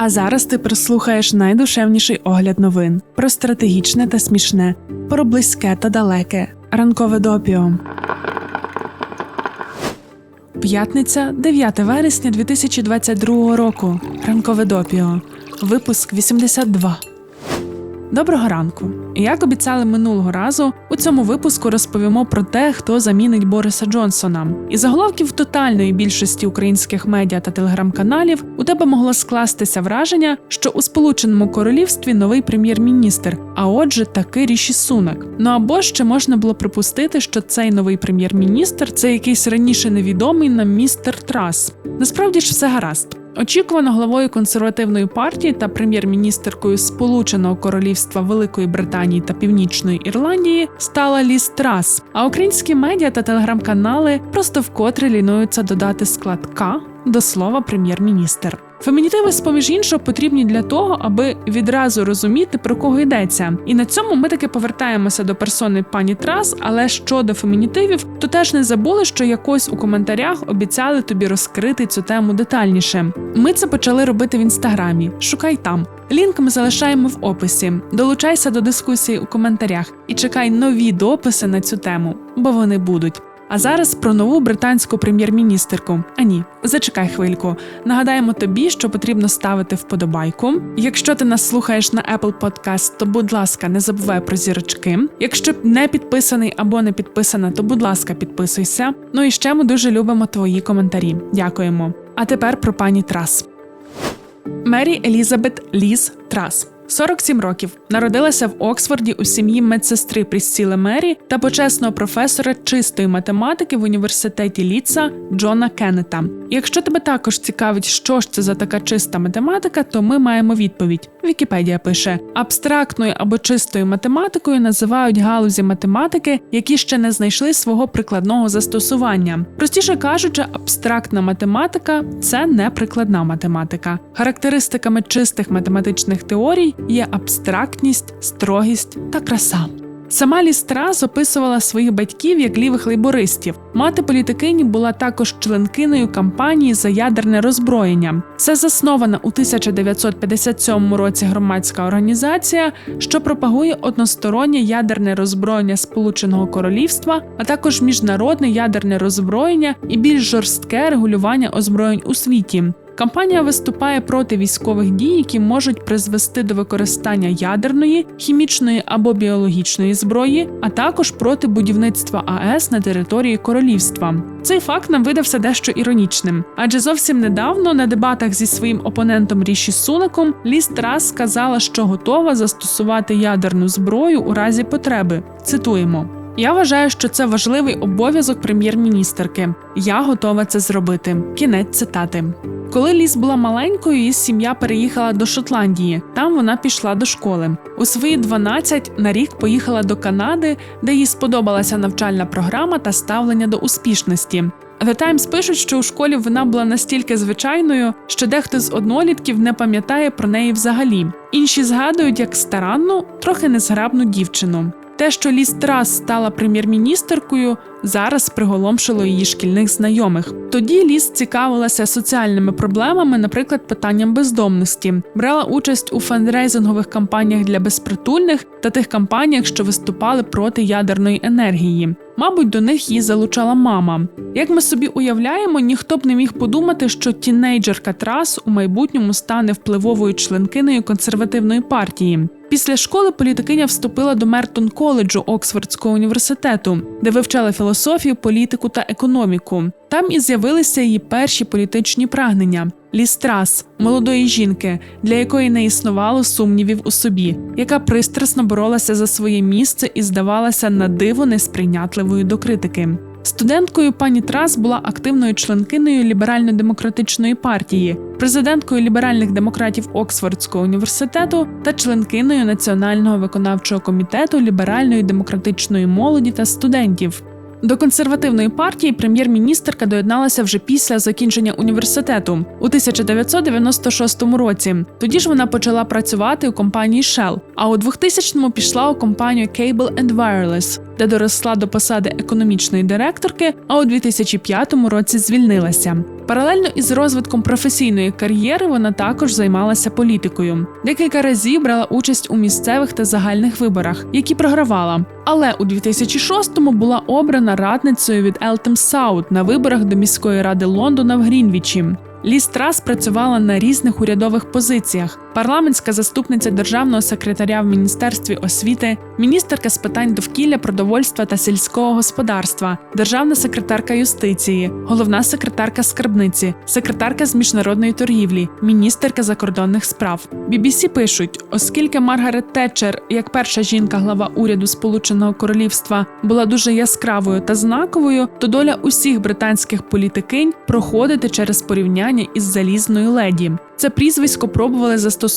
А зараз ти прислухаєш найдушевніший огляд новин про стратегічне та смішне, про близьке та далеке. Ранкове допіо. П'ятниця, 9 вересня 2022 року. Ранкове допіо. Випуск 82. Доброго ранку. Як обіцяли минулого разу, у цьому випуску розповімо про те, хто замінить Бориса Джонсона. Із заголовків тотальної більшості українських медіа та телеграм-каналів у тебе могло скластися враження, що у Сполученому Королівстві новий прем'єр-міністр, а отже, таки Ріші Сунак. Ну або ще можна було припустити, що цей новий прем'єр-міністр це якийсь раніше невідомий нам містер Трас. Насправді ж все гаразд. Очікувано главою консервативної партії та прем'єр-міністеркою Сполученого Королівства Великої Британії та Північної Ірландії стала Ліз Трас. А українські медіа та телеграм-канали просто вкотре лінуються додати склад К до слова прем'єр-міністр. Фемінітиви, з поміж іншого, потрібні для того, аби відразу розуміти про кого йдеться. І на цьому ми таки повертаємося до персони пані Трас. Але щодо фемінітивів, то теж не забули, що якось у коментарях обіцяли тобі розкрити цю тему детальніше. Ми це почали робити в інстаграмі. Шукай там. Лінк ми залишаємо в описі. Долучайся до дискусії у коментарях і чекай нові дописи на цю тему, бо вони будуть. А зараз про нову британську прем'єр-міністерку. А ні, зачекай хвильку. Нагадаємо тобі, що потрібно ставити вподобайку. Якщо ти нас слухаєш на Apple Podcast, то будь ласка, не забувай про зірочки. Якщо не підписаний або не підписана, то будь ласка, підписуйся. Ну і ще ми дуже любимо твої коментарі. Дякуємо. А тепер про пані Трас. Мері Елізабет Ліз Трас. 47 років народилася в Оксфорді у сім'ї медсестри Пріссіли Мері та почесного професора чистої математики в університеті Ліца Джона Кеннета. Якщо тебе також цікавить, що ж це за така чиста математика, то ми маємо відповідь. Вікіпедія пише: абстрактною або чистою математикою називають галузі математики, які ще не знайшли свого прикладного застосування. Простіше кажучи, абстрактна математика це не прикладна математика. Характеристиками чистих математичних теорій є абстрактність, строгість та краса. Сама Лістрас описувала своїх батьків як лівих лейбористів. Мати політикині була також членкиною кампанії за ядерне роззброєння. Це заснована у 1957 році громадська організація, що пропагує одностороннє ядерне роззброєння Сполученого Королівства, а також міжнародне ядерне роззброєння і більш жорстке регулювання озброєнь у світі. Кампанія виступає проти військових дій, які можуть призвести до використання ядерної, хімічної або біологічної зброї, а також проти будівництва АЕС на території королівства. Цей факт нам видався дещо іронічним, адже зовсім недавно на дебатах зі своїм опонентом Ріші Сунаком Ліс Трас сказала, що готова застосувати ядерну зброю у разі потреби. Цитуємо. Я вважаю, що це важливий обов'язок прем'єр-міністерки. Я готова це зробити. Кінець цитати. Коли Ліс була маленькою, її сім'я переїхала до Шотландії. Там вона пішла до школи. У свої 12 на рік поїхала до Канади, де їй сподобалася навчальна програма та ставлення до успішності. The Times пишуть, що у школі вона була настільки звичайною, що дехто з однолітків не пам'ятає про неї взагалі. Інші згадують як старанну, трохи незграбну дівчину. Те, що Ліс Трас стала прем'єр-міністеркою, зараз приголомшило її шкільних знайомих. Тоді Ліс цікавилася соціальними проблемами, наприклад, питанням бездомності, брала участь у фандрейзингових кампаніях для безпритульних та тих кампаніях, що виступали проти ядерної енергії. Мабуть, до них її залучала мама. Як ми собі уявляємо, ніхто б не міг подумати, що тінейджерка Трас у майбутньому стане впливовою членкиною консервативної партії. Після школи політикиня вступила до Мертон коледжу Оксфордського університету, де вивчала філософію, політику та економіку. Там і з'явилися її перші політичні прагнення. Лістрас, молодої жінки, для якої не існувало сумнівів у собі, яка пристрасно боролася за своє місце і здавалася на диво несприйнятливою до критики. Студенткою пані Трас була активною членкиною ліберально-демократичної партії, президенткою ліберальних демократів Оксфордського університету та членкиною Національного виконавчого комітету ліберальної демократичної молоді та студентів. До консервативної партії прем'єр-міністерка доєдналася вже після закінчення університету у 1996 році. Тоді ж вона почала працювати у компанії Shell, а у 2000-му пішла у компанію Cable and Wireless, де доросла до посади економічної директорки, а у 2005 році звільнилася. Паралельно із розвитком професійної кар'єри вона також займалася політикою. Декілька разів брала участь у місцевих та загальних виборах, які програвала. Але у 2006-му була обрана радницею від Елтем Саут на виборах до міської ради Лондона в Грінвічі. Ліз Трас працювала на різних урядових позиціях: парламентська заступниця державного секретаря в міністерстві освіти, міністерка з питань довкілля, продовольства та сільського господарства, державна секретарка юстиції, головна секретарка скарбниці, секретарка з міжнародної торгівлі, міністерка закордонних справ. BBC пишуть, оскільки Маргарет Тетчер, як перша жінка-глава уряду Сполученого Королівства, була дуже яскравою та знаковою, то доля усіх британських політикинь проходити через порівняння із залізною леді. Це прізвисько пробували застосувати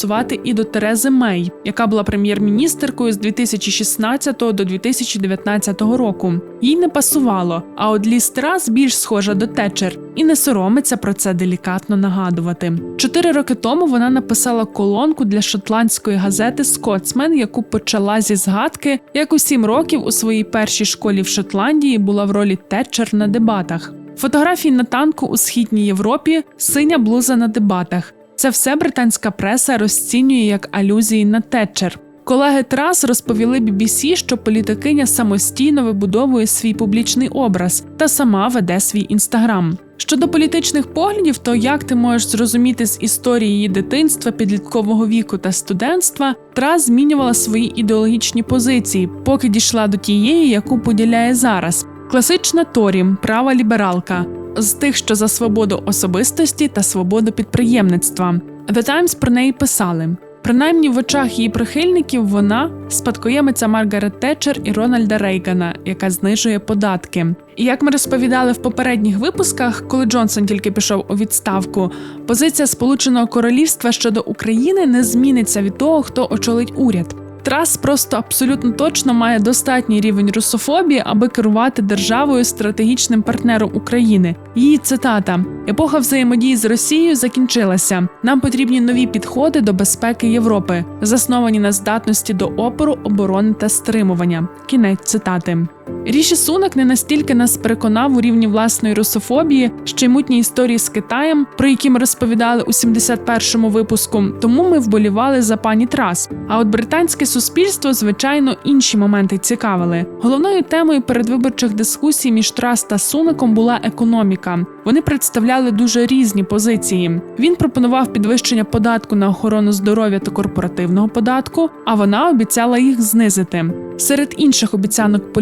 і до Терези Мей, яка була прем'єр-міністеркою з 2016 до 2019 року. Їй не пасувало, а от Ліз Трас більш схожа до Тетчер і не соромиться про це делікатно нагадувати. Чотири роки тому вона написала колонку для шотландської газети Скотсмен, яку почала зі згадки, як у сім років у своїй першій школі в Шотландії була в ролі Тетчер на дебатах. Фотографії на танку у східній Європі, синя блуза на дебатах. Це все британська преса розцінює як алюзії на Тетчер. Колеги Трас розповіли BBC, що політикиня самостійно вибудовує свій публічний образ та сама веде свій інстаграм. Щодо політичних поглядів, то як ти можеш зрозуміти з історії її дитинства, підліткового віку та студентства, Трас змінювала свої ідеологічні позиції, поки дійшла до тієї, яку поділяє зараз. Класична Торі, права лібералка, з тих, що за свободу особистості та свободу підприємництва. The Times про неї писали. Принаймні в очах її прихильників вона спадкоємиця Маргарет Тетчер і Рональда Рейгана, яка знижує податки. І як ми розповідали в попередніх випусках, коли Джонсон тільки пішов у відставку, позиція Сполученого Королівства щодо України не зміниться від того, хто очолить уряд. Трас просто абсолютно точно має достатній рівень русофобії, аби керувати державою стратегічним партнером України. Її цитата: епоха взаємодії з Росією закінчилася. Нам потрібні нові підходи до безпеки Європи, засновані на здатності до опору, оборони та стримування. Кінець цитати. Ріші Сунак не настільки нас переконав у рівні власної русофобії, ще й мутні історії з Китаєм, про які ми розповідали у 71-му випуску. Тому ми вболівали за пані Трас. А от британське суспільство, звичайно, інші моменти цікавили. Головною темою передвиборчих дискусій між Трас та Сунаком була економіка. Вони представляли дуже різні позиції. Він пропонував підвищення податку на охорону здоров'я та корпоративного податку, а вона обіцяла їх знизити. Серед інших обіцянок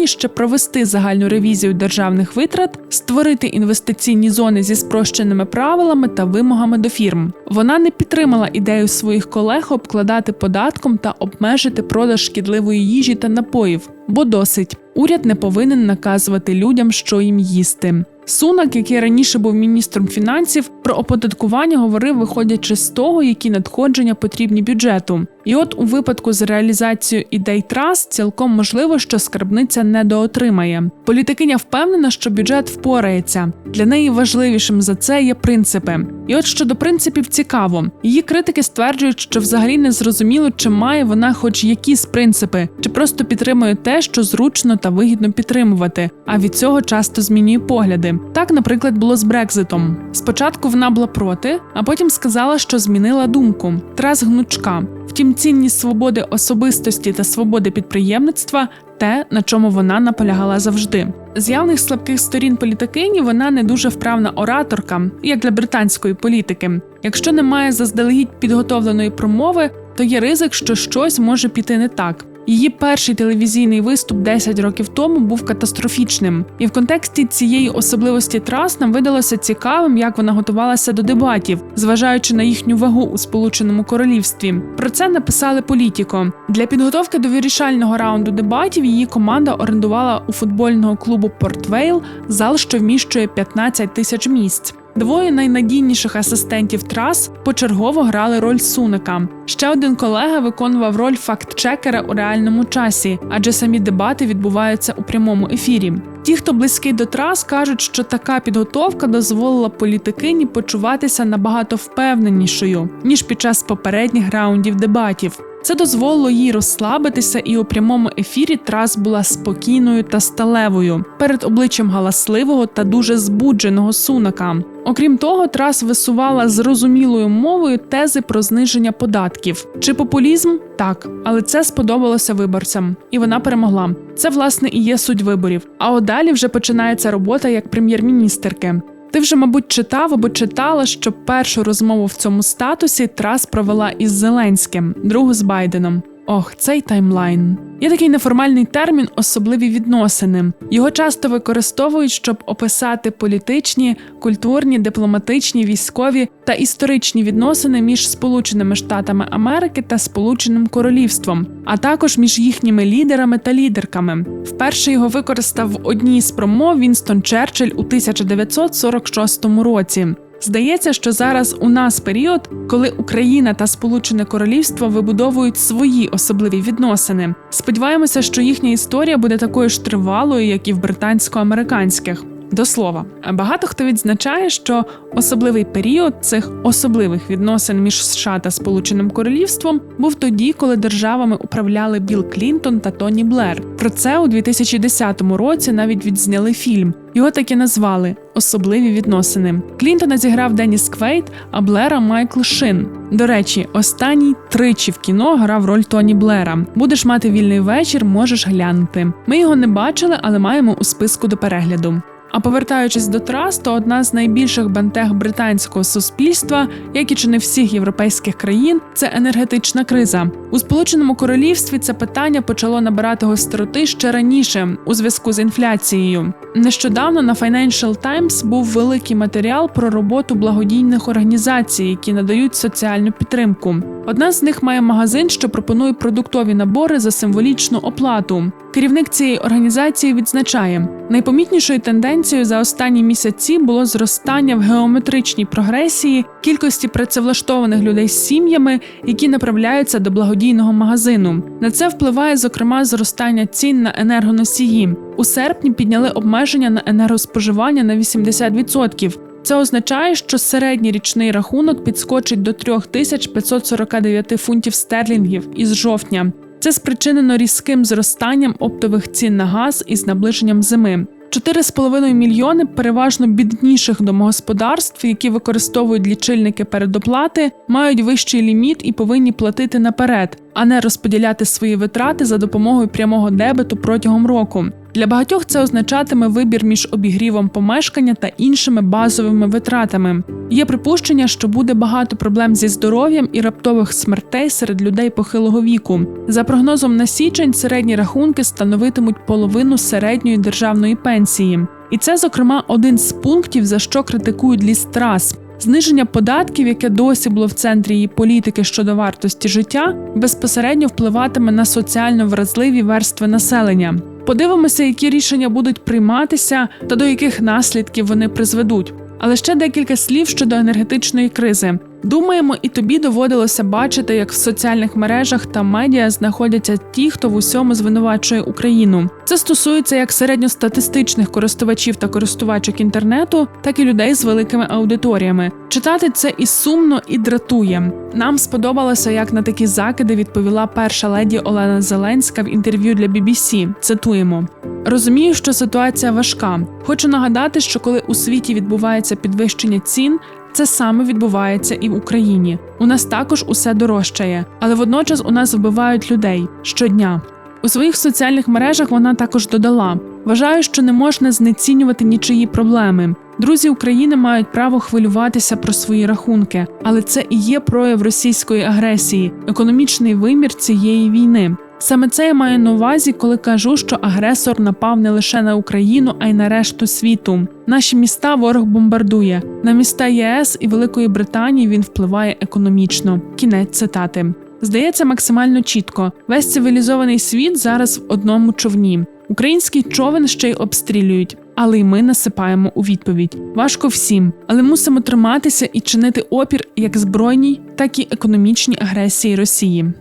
політикині ще провести загальну ревізію державних витрат, створити інвестиційні зони зі спрощеними правилами та вимогами до фірм. Вона не підтримала ідею своїх колег обкладати податком та обмежити продаж шкідливої їжі та напоїв, бо досить уряд не повинен наказувати людям, що їм їсти. Сунак, який раніше був міністром фінансів, про оподаткування говорив, виходячи з того, які надходження потрібні бюджету. І от у випадку з реалізацією ідей трас цілком можливо, що скарбниця недоотримає. Політикиня впевнена, що бюджет впорається. Для неї важливішим за це є принципи. І от щодо принципів цікаво, її критики стверджують, що взагалі не зрозуміло, чи має вона хоч якісь принципи, чи просто підтримує те, що зручно та вигідно підтримувати, а від цього часто змінює погляди. Так, наприклад, було з Брекзитом. Спочатку вона була проти, а потім сказала, що змінила думку. Трас гнучка. Втім, цінність свободи особистості та свободи підприємництва те, на чому вона наполягала завжди. З явних слабких сторін політикині вона не дуже вправна ораторка, як для британської політики. Якщо немає заздалегідь підготовленої промови, то є ризик, що щось може піти не так. Її перший телевізійний виступ 10 років тому був катастрофічним, і в контексті цієї особливості трас нам видалося цікавим, як вона готувалася до дебатів, зважаючи на їхню вагу у Сполученому Королівстві. Про це написали політіко. Для підготовки до вирішального раунду дебатів її команда орендувала у футбольного клубу Портвейл зал, що вміщує 15 тисяч місць. Двоє найнадійніших асистентів трас почергово грали роль суника. Ще один колега виконував роль факт-чекера у реальному часі, адже самі дебати відбуваються у прямому ефірі. Ті, хто близький до трас, кажуть, що така підготовка дозволила політикині почуватися набагато впевненішою ніж під час попередніх раундів дебатів. Це дозволило їй розслабитися, і у прямому ефірі Трас була спокійною та сталевою перед обличчям галасливого та дуже збудженого сунака. Окрім того, Трас висувала зрозумілою мовою тези про зниження податків. Чи популізм? Так, але це сподобалося виборцям, і вона перемогла. Це власне і є суть виборів. А от далі вже починається робота як прем'єр-міністерки. Ти вже, мабуть, читав або читала, що першу розмову в цьому статусі Трас провела із Зеленським, другу з Байденом. Ох, цей таймлайн. Є такий неформальний термін особливі відносини. Його часто використовують, щоб описати політичні, культурні, дипломатичні, військові та історичні відносини між Сполученими Штатами Америки та Сполученим Королівством, а також між їхніми лідерами та лідерками. Вперше його використав в одній з промов Вінстон Черчилль у 1946 році. Здається, що зараз у нас період, коли Україна та Сполучене Королівство вибудовують свої особливі відносини. Сподіваємося, що їхня історія буде такою ж тривалою, як і в британсько-американських. До слова, багато хто відзначає, що особливий період цих особливих відносин між США та Сполученим Королівством був тоді, коли державами управляли Білл Клінтон та Тоні Блер. Про це у 2010 році навіть відзняли фільм. Його так і назвали Особливі відносини. Клінтона зіграв Деніс Квейт, а Блера Майкл Шин. До речі, останній тричі в кіно грав роль Тоні Блера. Будеш мати вільний вечір, можеш глянути. Ми його не бачили, але маємо у списку до перегляду. А повертаючись до трас, то одна з найбільших бентег британського суспільства, як і чи не всіх європейських країн, це енергетична криза. У Сполученому Королівстві це питання почало набирати гостроти ще раніше у зв'язку з інфляцією. Нещодавно на Financial Times був великий матеріал про роботу благодійних організацій, які надають соціальну підтримку. Одна з них має магазин, що пропонує продуктові набори за символічну оплату. Керівник цієї організації відзначає, найпомітнішою тенденцією за останні місяці було зростання в геометричній прогресії кількості працевлаштованих людей з сім'ями, які направляються до благодійного магазину. На це впливає зокрема зростання цін на енергоносії. У серпні підняли обмеження на енергоспоживання на 80%. Це означає, що середній річний рахунок підскочить до 3549 фунтів стерлінгів із жовтня. Це спричинено різким зростанням оптових цін на газ із наближенням зими. 4,5 мільйони переважно бідніших домогосподарств, які використовують лічильники передоплати, мають вищий ліміт і повинні платити наперед, а не розподіляти свої витрати за допомогою прямого дебету протягом року. Для багатьох це означатиме вибір між обігрівом помешкання та іншими базовими витратами. Є припущення, що буде багато проблем зі здоров'ям і раптових смертей серед людей похилого віку. За прогнозом на січень середні рахунки становитимуть половину середньої державної пенсії. І це, зокрема, один з пунктів, за що критикують лістрас. Зниження податків, яке досі було в центрі її політики щодо вартості життя, безпосередньо впливатиме на соціально вразливі верстви населення. Подивимося, які рішення будуть прийматися та до яких наслідків вони призведуть. Але ще декілька слів щодо енергетичної кризи. Думаємо, і тобі доводилося бачити, як в соціальних мережах та медіа знаходяться ті, хто в усьому звинувачує Україну. Це стосується як середньостатистичних користувачів та користувачок інтернету, так і людей з великими аудиторіями. Читати це і сумно, і дратує. Нам сподобалося, як на такі закиди відповіла перша леді Олена Зеленська в інтерв'ю для BBC. Цитуємо. Розумію, що ситуація важка. Хочу нагадати, що коли у світі відбувається підвищення цін, це саме відбувається і в Україні. У нас також усе дорожчає, але водночас у нас вбивають людей щодня. У своїх соціальних мережах вона також додала: вважаю, що не можна знецінювати нічиї проблеми. Друзі України мають право хвилюватися про свої рахунки, але це і є прояв російської агресії, економічний вимір цієї війни. Саме це я маю на увазі, коли кажу, що агресор напав не лише на Україну, а й на решту світу. Наші міста ворог бомбардує. На міста ЄС і Великої Британії він впливає економічно. Кінець цитати. Здається, максимально чітко. Весь цивілізований світ зараз в одному човні. Український човен ще й обстрілюють. але й ми насипаємо у відповідь. Важко всім, але мусимо триматися і чинити опір як збройній, так і економічній агресії Росії.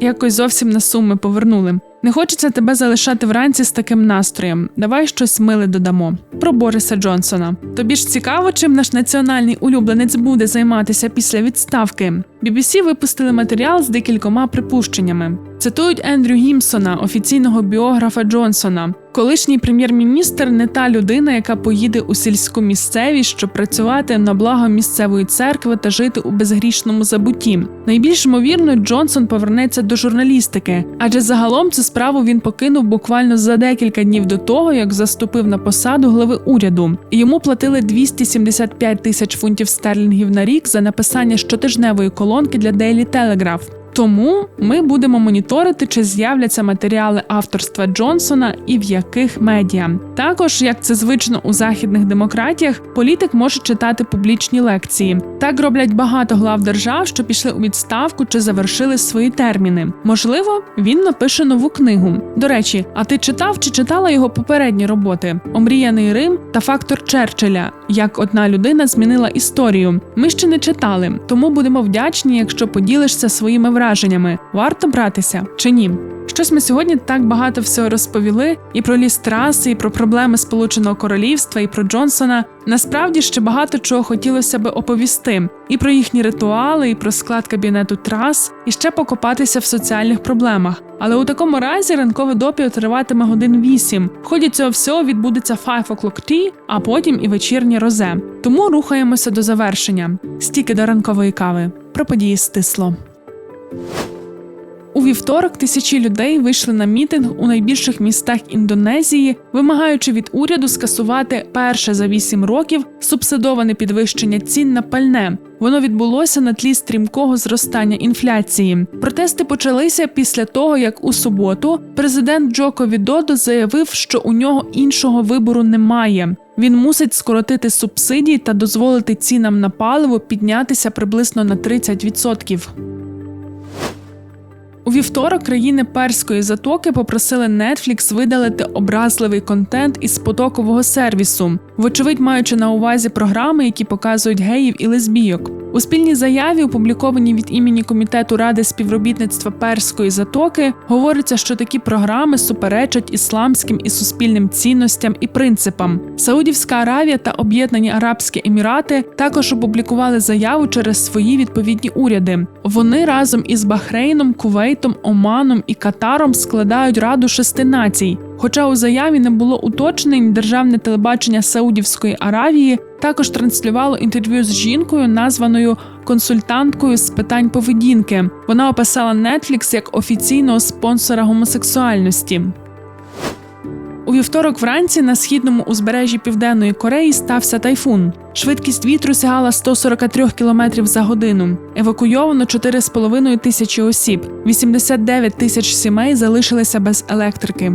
Якось зовсім на суми повернули. Не хочеться тебе залишати вранці з таким настроєм. Давай щось миле додамо. Про Бориса Джонсона. Тобі ж цікаво, чим наш національний улюбленець буде займатися після відставки. BBC випустили матеріал з декількома припущеннями. Цитують Ендрю Гімсона, офіційного біографа Джонсона. Колишній прем'єр-міністр не та людина, яка поїде у сільську місцевість, щоб працювати на благо місцевої церкви та жити у безгрішному забутті. Найбільш ймовірно, Джонсон повернеться до журналістики, адже загалом цю справу він покинув буквально за декілька днів до того, як заступив на посаду глави уряду. Йому платили 275 тисяч фунтів стерлінгів на рік за написання щотижневої колонки для Daily Telegraph. Тому ми будемо моніторити, чи з'являться матеріали авторства Джонсона і в яких медіа. Також, як це звично у західних демократіях, політик може читати публічні лекції. Так роблять багато глав держав, що пішли у відставку чи завершили свої терміни. Можливо, він напише нову книгу. До речі, а ти читав чи читала його попередні роботи? Омріяний Рим та фактор Черчилля, як одна людина змінила історію. Ми ще не читали, тому будемо вдячні, якщо поділишся своїми враженнями. Варто братися чи ні? Щось ми сьогодні так багато всього розповіли і про ліс траси, і про проблеми Сполученого Королівства, і про Джонсона. Насправді ще багато чого хотілося би оповісти: і про їхні ритуали, і про склад кабінету трас, і ще покопатися в соціальних проблемах. Але у такому разі ранкове допіо триватиме годин вісім. В ході цього всього відбудеться Five O'Clock Tea, а потім і вечірнє розе. Тому рухаємося до завершення. Стільки до ранкової кави. Про події стисло. У вівторок тисячі людей вийшли на мітинг у найбільших містах Індонезії, вимагаючи від уряду скасувати перше за вісім років субсидоване підвищення цін на пальне. Воно відбулося на тлі стрімкого зростання інфляції. Протести почалися після того, як у суботу президент Джоко Відодо заявив, що у нього іншого вибору немає. Він мусить скоротити субсидії та дозволити цінам на паливо піднятися приблизно на 30%. У вівторок країни перської затоки попросили Netflix видалити образливий контент із потокового сервісу, вочевидь маючи на увазі програми, які показують геїв і лесбійок. У спільній заяві, опублікованій від імені комітету ради співробітництва перської затоки, говориться, що такі програми суперечать ісламським і суспільним цінностям і принципам. Саудівська Аравія та Об'єднані Арабські Емірати також опублікували заяву через свої відповідні уряди. Вони разом із Бахрейном, Кувейтом, Оманом і Катаром складають раду шести націй. Хоча у заяві не було уточнень, державне телебачення Саудівської Аравії також транслювало інтерв'ю з жінкою, названою консультанткою з питань поведінки. Вона описала Netflix як офіційного спонсора гомосексуальності. У вівторок вранці на східному узбережжі Південної Кореї стався тайфун. Швидкість вітру сягала 143 км за годину. Евакуйовано 4,5 тисячі осіб. 89 тисяч сімей залишилися без електрики.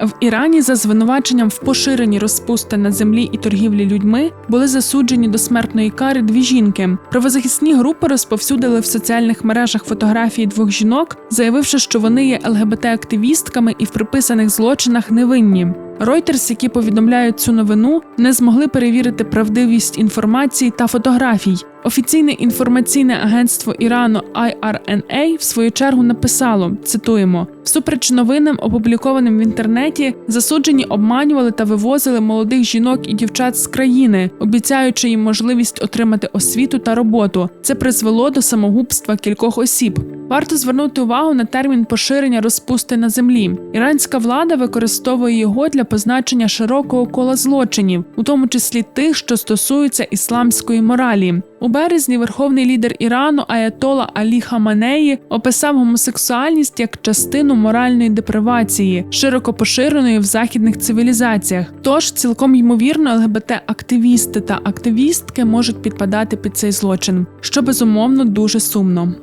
В Ірані за звинуваченням в поширенні розпусти на землі і торгівлі людьми були засуджені до смертної кари дві жінки. Правозахисні групи розповсюдили в соціальних мережах фотографії двох жінок, заявивши, що вони є ЛГБТ-активістками і в приписаних злочинах невинні. Reuters, які повідомляють цю новину, не змогли перевірити правдивість інформації та фотографій. Офіційне інформаційне агентство Ірану IRNA в свою чергу написало: цитуємо: всупереч новинам, опублікованим в інтернеті, засуджені обманювали та вивозили молодих жінок і дівчат з країни, обіцяючи їм можливість отримати освіту та роботу. Це призвело до самогубства кількох осіб. Варто звернути увагу на термін поширення розпусти на землі. Іранська влада використовує його для позначення широкого кола злочинів, у тому числі тих, що стосуються ісламської моралі. У березні верховний лідер Ірану Аятола Алі Хаманеї описав гомосексуальність як частину моральної депривації, широко поширеної в західних цивілізаціях. Тож цілком ймовірно, ЛГБТ-активісти та активістки можуть підпадати під цей злочин, що безумовно дуже сумно.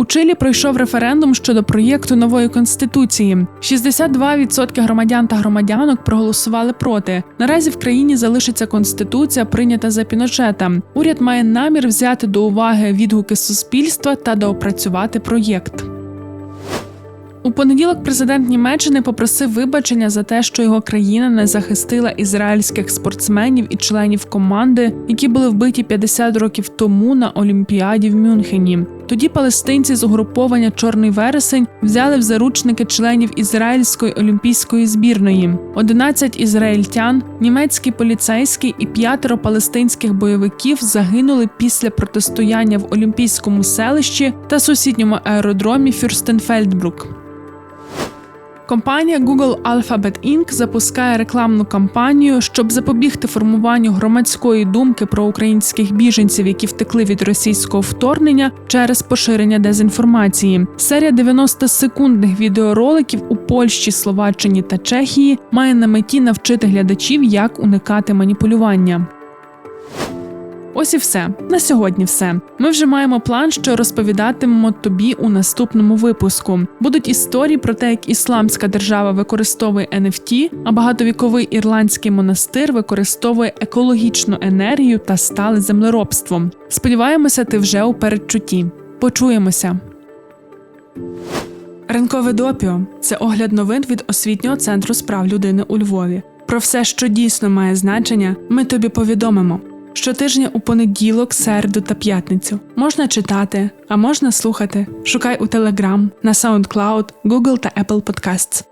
У Чилі пройшов референдум щодо проєкту нової конституції. 62% громадян та громадянок проголосували проти. Наразі в країні залишиться конституція, прийнята за Піночета. Уряд має намір взяти до уваги відгуки суспільства та доопрацювати проєкт. У понеділок президент Німеччини попросив вибачення за те, що його країна не захистила ізраїльських спортсменів і членів команди, які були вбиті 50 років тому на Олімпіаді в Мюнхені. Тоді палестинці з угруповання Чорний вересень взяли в заручники членів ізраїльської олімпійської збірної: 11 ізраїльтян, німецький поліцейський і п'ятеро палестинських бойовиків загинули після протистояння в олімпійському селищі та сусідньому аеродромі Фюрстенфельдбрук. Компанія Google Alphabet Inc. запускає рекламну кампанію, щоб запобігти формуванню громадської думки про українських біженців, які втекли від російського вторгнення через поширення дезінформації. Серія 90-секундних відеороликів у Польщі, Словаччині та Чехії має на меті навчити глядачів, як уникати маніпулювання. Ось і все. На сьогодні все. Ми вже маємо план, що розповідатимемо тобі у наступному випуску. Будуть історії про те, як ісламська держава використовує NFT, а багатовіковий ірландський монастир використовує екологічну енергію та стале землеробством. Сподіваємося, ти вже у передчутті. Почуємося. Ринкове допіо це огляд новин від освітнього центру справ людини у Львові. Про все, що дійсно має значення, ми тобі повідомимо. Щотижня у понеділок, середу та п'ятницю можна читати, а можна слухати. Шукай у Telegram, на SoundCloud, Google та Apple Podcasts.